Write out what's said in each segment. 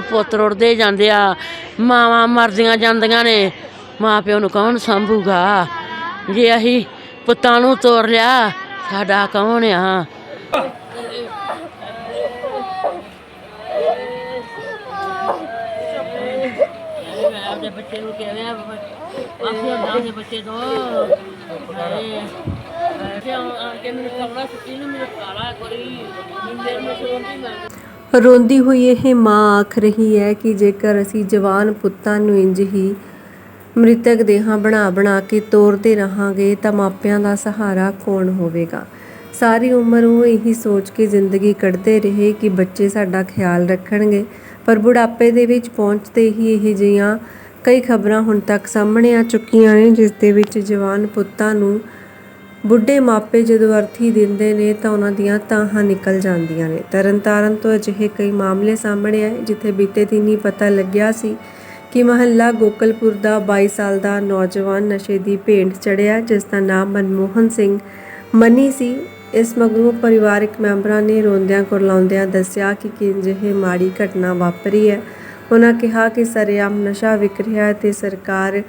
ਪੁੱਤ ਰੁੜਦੇ ਜਾਂਦੇ ਆ, ਮਾਵਾਂ ਮਰਦੀਆਂ ਜਾਂਦੀਆਂ ਨੇ। ਮਾਂ ਪਿਓ ਨੂੰ ਕੌਣ ਸੰਭੂਗਾ? ਜੇ ਅਸੀਂ ਪੁੱਤਾਂ ਨੂੰ ਤੋਰ ਲਿਆ, ਸਾਡਾ ਕੌਣ ਆ? ਆਪਣੇ ਬੱਚੇ ਨੂੰ ਕਹਿ ਰਿਹਾ ਆਖਿਆ ਨਾ ਦੇ ਬੱਚੇ ਤੋਂ ਹਾਏ ਆ ਕੇ ਮੈਨੂੰ ਕਮਰਾ ਸੁੱਤੀ ਨੂੰ ਮੇਰੇ ਕਾਲਾ ਕੋਈ ਨਿੰਦਰ ਮੈਂ ਸੋਂਦੀ ਮੈਂ ਰੋਂਦੀ ਹੋਈ ਇਹ ਮਾਂ ਆਖ ਰਹੀ ਹੈ ਕਿ ਜੇਕਰ ਅਸੀਂ ਜਵਾਨ ਪੁੱਤਾਂ ਨੂੰ ਇੰਜ ਹੀ ਮ੍ਰਿਤਕ ਦੇਹਾਂ ਬਣਾ ਬਣਾ ਕੇ ਤੋਰਦੇ ਰਹਾਂਗੇ ਤਾਂ ਮਾਪਿਆਂ ਦਾ ਸਹਾਰਾ ਕੌਣ ਹੋਵੇਗਾ? ਸਾਰੀ ਉਮਰ ਉਹ ਇਹੀ ਸੋਚ ਕੇ ਜ਼ਿੰਦਗੀ ਕੱਢਦੇ ਰਹੇ ਕਿ ਬੱਚੇ ਸਾਡਾ ਖਿਆਲ ਰੱਖਣਗੇ, ਪਰ ਬੁਢਾਪੇ ਦੇ ਵਿੱਚ ਪਹੁੰਚਦੇ ਹੀ ਇਹ ਜਿਹੀਆਂ ਕਈ ਖਬਰਾਂ ਹੁਣ ਤੱਕ ਸਾਹਮਣੇ ਆ ਚੁੱਕੀਆਂ ਨੇ, ਜਿਸ ਦੇ ਵਿੱਚ ਜਵਾਨ ਪੁੱਤਾਂ ਨੂੰ ਬੁੱਢੇ ਮਾਪੇ ਜਦੋਂ ਅਰਥੀ ਦਿੰਦੇ ਨੇ ਤਾਂ ਉਹਨਾਂ ਦੀਆਂ ਤਾਹਾਂ ਨਿਕਲ ਜਾਂਦੀਆਂ ਨੇ। ਤਰਨਤਾਰਨ ਤੋਂ ਅਜਿਹੇ ਕਈ ਮਾਮਲੇ ਸਾਹਮਣੇ ਆਏ, ਜਿੱਥੇ ਬੀਤੇ ਦਿਨੀ ਪਤਾ ਲੱਗਿਆ ਸੀ ਕਿ ਮਹੱਲਾ ਗੋਕਲਪੁਰ ਦਾ 22 ਸਾਲ ਦਾ ਨੌਜਵਾਨ ਨਸ਼ੇ ਦੀ ਭੇਂਟ ਚੜਿਆ, ਜਿਸ ਦਾ ਨਾਮ ਮਨਮੋਹਨ ਸਿੰਘ ਮਨੀ ਸੀ। ਇਸ ਮਗਰੋਂ ਪਰਿਵਾਰਕ ਮੈਂਬਰਾਂ ਨੇ ਰੋਂਦਿਆਂ ਕੁਰਲਾਉਂਦਿਆਂ ਦੱਸਿਆ ਕਿ ਕਿੰਜ ਇਹ ਮਾੜੀ ਘਟਨਾ ਵਾਪਰੀ ਹੈ। ਉਹਨਾਂ ਕਿਹਾ ਕਿ ਸਰੇਆਮ ਨਸ਼ਾ ਵਿਕ ਰਿਹਾ ਹੈ ਤੇ ਸਰਕਾਰ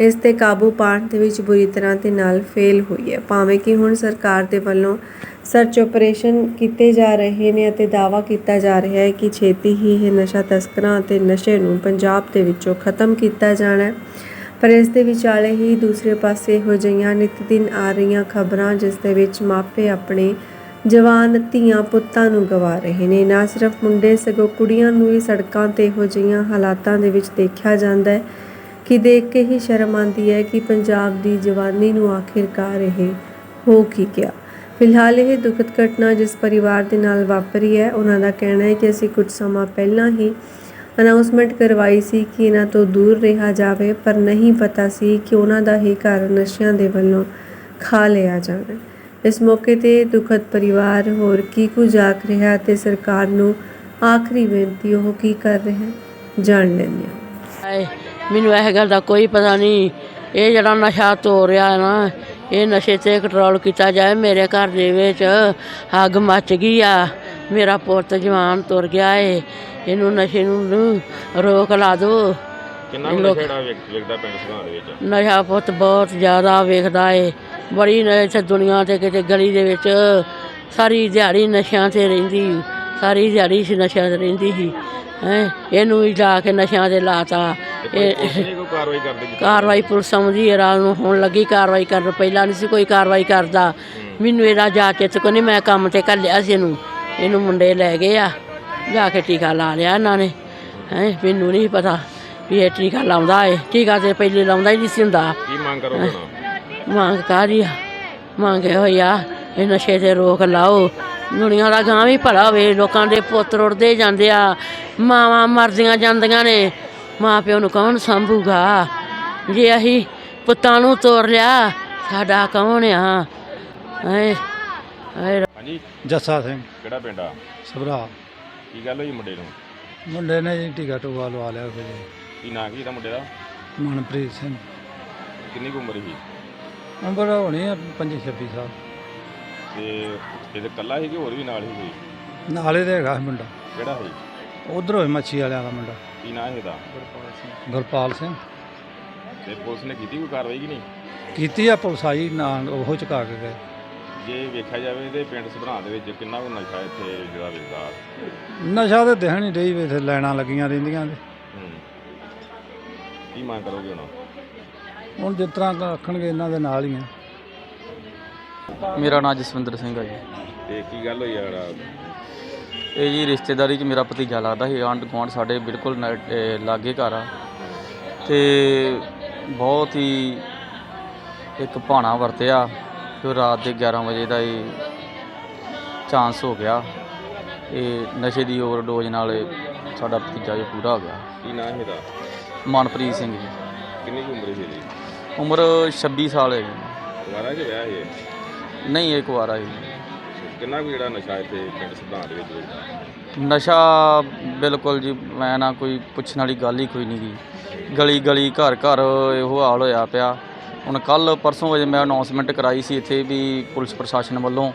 ਇਸ ਤੇ ਕਾਬੂ ਪਾਉਣ ਦੇ ਵਿੱਚ ਬੁਰੀ ਤਰ੍ਹਾਂ ਦੇ ਨਾਲ ਫੇਲ ਹੋਈ ਹੈ। ਭਾਵੇਂ ਕਿ ਹੁਣ ਸਰਕਾਰ ਦੇ ਵੱਲੋਂ ਸਰਚ ਆਪਰੇਸ਼ਨ ਕੀਤੇ ਜਾ ਰਹੇ ਨੇ ਅਤੇ ਦਾਅਵਾ ਕੀਤਾ ਜਾ ਰਿਹਾ ਹੈ ਕਿ ਛੇਤੀ ਹੀ ਇਹ ਨਸ਼ਾ ਤਸਕਰਾਂ ਅਤੇ ਨਸ਼ੇ ਨੂੰ ਪੰਜਾਬ ਦੇ ਵਿੱਚੋਂ ਖਤਮ ਕੀਤਾ ਜਾਣਾ ਹੈ। ਪਰ ਇਸ ਦੇ ਵਿਚਾਲੇ ਹੀ ਦੂਸਰੇ ਪਾਸੇ ਹੋ ਜਿਹੀਆਂ ਨਿਤ ਦਿਨ ਆ ਰਹੀਆਂ ਖਬਰਾਂ, ਜਿਸ ਦੇ ਵਿੱਚ ਮਾਪੇ ਆਪਣੇ ਜਵਾਨ ਧੀਆਂ ਪੁੱਤਾਂ ਨੂੰ ਗਵਾ ਰਹੇ ਨੇ। ਨਾ ਸਿਰਫ ਮੁੰਡੇ, ਸਗੋਂ ਕੁੜੀਆਂ ਨੂੰ ਵੀ ਸੜਕਾਂ ਤੇ ਇਹੋ ਜਿਹੀਆਂ ਹਾਲਾਤਾਂ ਦੇ ਵਿੱਚ ਦੇਖਿਆ ਜਾਂਦਾ ਹੈ। ਕਿ ਦੇਖ ਕੇ ਹੀ ਸ਼ਰਮ ਆਉਂਦੀ ਹੈ ਕਿ ਪੰਜਾਬ ਦੀ ਜਵਾਨੀ ਨੂੰ ਆਖਿਰਕਾਰ ਇਹ ਹੋ ਕੀ ਗਿਆ। ਫਿਲਹਾਲ ਇਹ ਦੁਖਦ ਘਟਨਾ ਜਿਸ ਪਰਿਵਾਰ ਦੇ ਨਾਲ ਵਾਪਰੀ ਹੈ, ਉਹਨਾਂ ਦਾ ਕਹਿਣਾ ਹੈ ਕਿ ਅਸੀਂ ਕੁਝ ਸਮਾਂ ਪਹਿਲਾਂ ਹੀ ਅਨਾਉਂਸਮੈਂਟ ਕਰਵਾਈ ਸੀ ਕਿ ਇਹਨਾਂ ਤੋਂ ਦੂਰ ਰਿਹਾ ਜਾਵੇ, ਪਰ ਨਹੀਂ ਪਤਾ ਸੀ ਕਿ ਉਹਨਾਂ ਦਾ ਹੀ ਘਰ ਨਸ਼ਿਆਂ ਦੇ ਵੱਲੋਂ ਖਾ ਲਿਆ ਜਾਣਾ ਇਸ ਮੌਕੇ ਤੇ ਦੁਖਦ ਪਰਿਵਾਰ ਹੋਰ ਕੀ ਕੁਝ ਆਖ ਰਿਹਾ ਤੇ ਸਰਕਾਰ ਨੂੰ ਆਖਰੀ ਬੇਨਤੀ ਉਹ ਕੀ ਕਰ ਰਿਹਾ ਜਾਣ ਲੈਂਦੇ ਹਾਂ। ਮੈਨੂੰ ਇਹ ਗੱਲ ਦਾ ਕੋਈ ਪਤਾ ਨਹੀਂ। ਇਹ ਜਿਹੜਾ ਨਸ਼ਾ ਤੋਰ ਰਿਹਾ ਹੈ ਨਾ ਇਹ ਨਸ਼ੇ ਤੇ ਕੰਟਰੋਲ ਕੀਤਾ ਜਾਏ ਮੇਰੇ ਘਰ ਦੇ ਵਿੱਚ। ਅੱਗ ਮੱਚ ਗਈ ਆ। ਮੇਰਾ ਪੁੱਤ ਜਵਾਨ ਤੁਰ ਗਿਆ ਏ। ਇਹਨੂੰ ਨਸ਼ੇ ਨੂੰ ਰੋਕ ਲਾ ਦੋ। ਕਿੰਨਾ ਕੁ ਨਸ਼ਾ ਜਿਹੜਾ ਵਿਕ- ਵਿਕਦਾ ਪਿੰਡ ਸੁਧਾਰ ਦੇ ਵਿੱਚ? ਨਸ਼ਾ ਪੁੱਤ ਬਹੁਤ ਜ਼ਿਆਦਾ ਵੇਖਦਾ ਏ। ਬੜੀ ਨ- ਇੱਥੇ ਦੁਨੀਆ ਤੇ ਕਿਤੇ ਗਲੀ ਦੇ ਵਿੱਚ ਸਾਰੀ ਦਿਹਾੜੀ ਨਸ਼ਿਆਂ ਤੇ ਰਹਿੰਦੀ। ਸਾਰੀ ਦਿਹਾੜੀ ਸੀ ਨਸ਼ਿਆਂ ਤੇ ਰਹਿੰਦੀ ਸੀ। ਹੈ ਇਹਨੂੰ ਵੀ ਜਾ ਕੇ ਨਸ਼ਿਆਂ ਤੇ ਲਾਤਾ। ਇਹ ਕਿੰਨੀ ਕੋਈ ਕਾਰਵਾਈ ਕਰਦੇ ਜੀ ਕਾਰਵਾਈ ਪੁਲਿਸ ਸਮਝੀ ਹੈ ਰਾਤ ਨੂੰ ਹੁਣ ਲੱਗੀ ਕਾਰਵਾਈ ਕਰਨ ਪਹਿਲਾਂ ਨਹੀਂ ਸੀ ਕੋਈ ਕਾਰਵਾਈ ਕਰਦਾ। ਮੈਨੂੰ ਇਹਦਾ ਜਾ ਕੇ ਤੇ ਕੋਈ ਮੈਂ ਕੰਮ ਤੇ ਘੱਲਿਆ ਸੀ ਇਹਨੂੰ। ਇਹਨੂੰ ਮੁੰਡੇ ਲੈ ਗਏ ਆ ਜਾ ਕੇ ਟੀਕਾ ਲਾ ਲਿਆ ਇਹਨਾਂ ਨੇ। ਹੈ ਮੈਨੂੰ ਨਹੀਂ ਪਤਾ ਵੀ ਇਹ ਟੀਕਾ ਲਾਉਂਦਾ ਏ। ਟੀਕਾ ਤੇ ਪਹਿਲੇ ਲਾਉਂਦਾ ਹੀ ਨਹੀਂ ਸੀ ਹੁੰਦਾ। ਕੀ ਮੰਗ ਕਰੋਗੇ ਹੁਣ? ਮੰਗ ਕਾਹਦੀ ਆ? ਮੰਗੇ ਹੋਇਆ ਇਹ ਨਸ਼ੇ ਤੇ ਰੋਕ ਲਾਓ। ਦੁਨੀਆ ਦਾ ਗਾਂ ਵੀ ਭਲਾ ਹੋਵੇ ਲੋਕਾਂ ਦੇ ਪੁੱਤ ਰੁੜਦੇ ਜਾਂਦੇ ਆ ਮਾਵਾਂ ਮਰਦੀਆਂ ਜਾਂਦੀਆਂ ਨੇ। ਮਾਂ ਪਿਓ ਨੂੰ ਕੌਣ ਸੰਭੂਗਾ? ਜੇ ਅਸੀਂ ਪੁੱਤਾਂ ਨੂੰ ਤੋਰ ਲਿਆ ਸਾਡਾ ਕੌਣ ਆ? ਹਾਏ ਹਾਏ ਹਾਂਜੀ। ਜੱਸਾ ਸਿੰਘ। ਕਿਹੜਾ ਪਿੰਡ ਆ? ਸਭਰਾ। ਕੀ ਗੱਲ ਹੋਈ ਮੁੰਡੇ ਨੂੰ? ਮੁੰਡੇ ਨੇ ਜੀ ਟੀਕਾ ਟੂਕਾ ਲਵਾ ਲਿਆ ਫਿਰ। ਕੀ ਨਾਂ ਕੀ ਦਾ ਮੁੰਡੇ ਦਾ? ਮਨਪ੍ਰੀਤ ਸਿੰਘ। ਕਿੰਨੀ ਕੁ ਉਮਰ ਸੀ? ਉਮਰ ਹੋਣੀ ਆ 25 26 ਸਾਲ। ਤੇ ਇਹਦੇ ਕੱਲਾ ਸੀ ਕਿ ਹੋਰ ਵੀ ਨਾਲ ਹੀ ਕੋਈ? ਨਾਲੇ ਦੇ ਹੈਗਾ ਸੀ ਮੁੰਡਾ। ਕਿਹੜਾ ਸੀ? ਉਧਰ ਹੋਏ ਮੱਛੀ ਵਾਲਿਆਂ ਦਾ ਮੁੰਡਾ। ਕੀ ਨਾਂ ਇਹਦਾ? ਗੁਰਪਾਲ ਸਿੰਘ। ਤੇ ਪੁਲਿਸ ਨੇ ਕੀਤੀ ਕੋਈ ਕਾਰਵਾਈ ਕਿ ਨਹੀਂ? ਕੀਤੀ ਆ ਪੁਲਿਸ ਆਈ ਨਾਲ ਉਹ ਚੁਕਾ ਕੇ ਗਏ। ਜੇ ਵੇਖਿਆ ਜਾਵੇ ਤੇ ਪਿੰਡ ਸਭਰਾ ਦੇ ਵਿੱਚ ਕਿੰਨਾ ਕੁ ਨਸ਼ਾ ਇੱਥੇ ਜਿਹੜਾ ਵਿਕਦਾ? ਨਸ਼ਾ ਤੇ ਦਿਖਣ ਨਹੀਂ ਰਹੀ ਵੀ ਇੱਥੇ ਲਾਈਨਾਂ ਲੱਗੀਆਂ ਰਹਿੰਦੀਆਂ ਨੇ। ਹੂੰ। ਕੀ ਮੰਗ ਕਰੋਗੇ ਹੁਣ? ਹੁਣ ਜਿਸ ਤਰ੍ਹਾਂ ਰੱਖਣਗੇ ਇਹਨਾਂ ਦੇ ਨਾਲ ਹੀ ਆ। ਮੇਰਾ ਨਾਮ ਜਸਵਿੰਦਰ ਸਿੰਘ ਹੈ ਜੀ। ਤੇ ਕੀ ਗੱਲ ਹੋਈ ਯਾਰ ਇਹ ਜੀ ਰਿਸ਼ਤੇਦਾਰੀ 'ਚ ਮੇਰਾ ਭਤੀਜਾ ਲੱਗਦਾ ਸੀ ਆਂਢ ਗੁਆਂਢ ਸਾਡੇ ਬਿਲਕੁਲ ਨ- ਲਾਗੇ ਘਰ ਆ। ਤੇ ਬਹੁਤ ਹੀ ਇੱਕ ਭਾਣਾ ਵਰਤਿਆ ਕਿ ਰਾਤ ਦੇ 11 ਵਜੇ ਦਾ ਇਹ ਚਾਂਸ ਹੋ ਗਿਆ। ਇਹ ਨਸ਼ੇ ਦੀ ਓਵਰਡੋਜ਼ ਨਾਲ ਇਹ ਸਾਡਾ ਭਤੀਜਾ ਜੋ ਪੂਰਾ ਹੋ ਗਿਆ। ਕੀ ਨਾਂ ਇਹਦਾ? ਮਨਪ੍ਰੀਤ ਸਿੰਘ ਜੀ। ਕਿੰਨੀ ਕੁ ਉਮਰ ਸੀ ਇਹਦੀ? ਉਮਰ 26 ਸਾਲ ਹੈ ਜੀ। ਦੁਬਾਰਾ ਕਿ ਵਿਆਹ ਇਹ? ਨਹੀਂ ਇਹ ਕੁਆਰਾ ਜੀ। ਕਿੰਨਾ ਕੁ ਜਿਹੜਾ ਨਸ਼ਾ ਇੱਥੇ ਪਿੰਡ ਦੇ ਵਿੱਚ ਵਿਕਦਾ ਨਸ਼ਾ ਬਿਲਕੁਲ ਜੀ ਮੈਂ ਨਾ ਕੋਈ ਪੁੱਛਣ ਵਾਲੀ ਗੱਲ ਹੀ ਕੋਈ ਨਹੀਂ ਗੀ ਗਲੀ ਗਲੀ ਘਰ ਘਰ ਇਹੋ ਹਾਲ ਹੋਇਆ ਪਿਆ। ਹੁਣ ਕੱਲ ਪਰਸੋਂ ਵਜੇ ਮੈਂ ਅਨਾਉਂਸਮੈਂਟ ਕਰਾਈ ਸੀ ਇੱਥੇ ਵੀ ਪੁਲਿਸ ਪ੍ਰਸ਼ਾਸਨ ਵੱਲੋਂ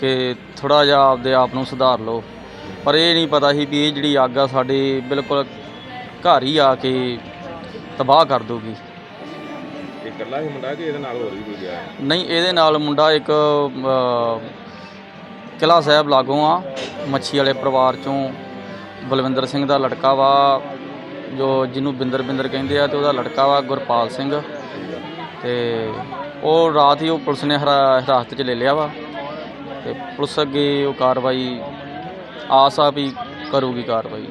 ਕਿ ਥੋੜਾ ਜਿਹਾ ਆਪਦੇ ਆਪ ਨੂੰ ਸੁਧਾਰ ਲਓ। ਪਰ ਇਹ ਨਹੀਂ ਪਤਾ ਸੀ ਵੀ ਇਹ ਜਿਹੜੀ ਅੱਗ ਆ ਸਾਡੇ ਬਿਲਕੁਲ ਘਰ ਹੀ ਆ ਕੇ ਤਬਾਹ ਕਰ ਦੂਗੀ ਇਹ ਇਕੱਲਾ ਹੀ ਮੁੰਡਾ ਕਿ ਇਹਦੇ ਨਾਲ ਹੋਰ ਵੀ ਕੋਈ ਗਿਆ? ਹੈ? ਨਹੀਂ ਇਹਦੇ ਨਾਲ ਮੁੰਡਾ ਇੱਕ ਅ, ਕਿਲ੍ਹਾ ਸਾਹਿਬ ਲਾਗੋਂ ਆ, ਮੱਛੀ ਵਾਲੇ ਪਰਿਵਾਰ ਚੋਂ ਬਲਵਿੰਦਰ ਸਿੰਘ ਦਾ ਲੜਕਾ ਵਾ, ਜੋ ਜਿਹਨੂੰ ਬਿੰਦਰ ਬਿੰਦਰ ਕਹਿੰਦੇ ਆ ਤੇ ਉਹਦਾ ਲੜਕਾ ਵਾ ਗੁਰਪਾਲ ਸਿੰਘ। ਤੇ ਉਹ ਰਾਤ ਹੀ ਉਹ ਪੁਲਿਸ ਨੇ ਹਰਾ- ਹਿਰਾਸਤ 'ਚ ਲੈ ਲਿਆ ਵਾ ਤੇ ਪੁਲਿਸ ਅੱਗੇ ਉਹ ਕਾਰਵਾਈ ਆਸ ਆ ਵੀ ਕਰੂਗੀ ਕਾਰਵਾਈ।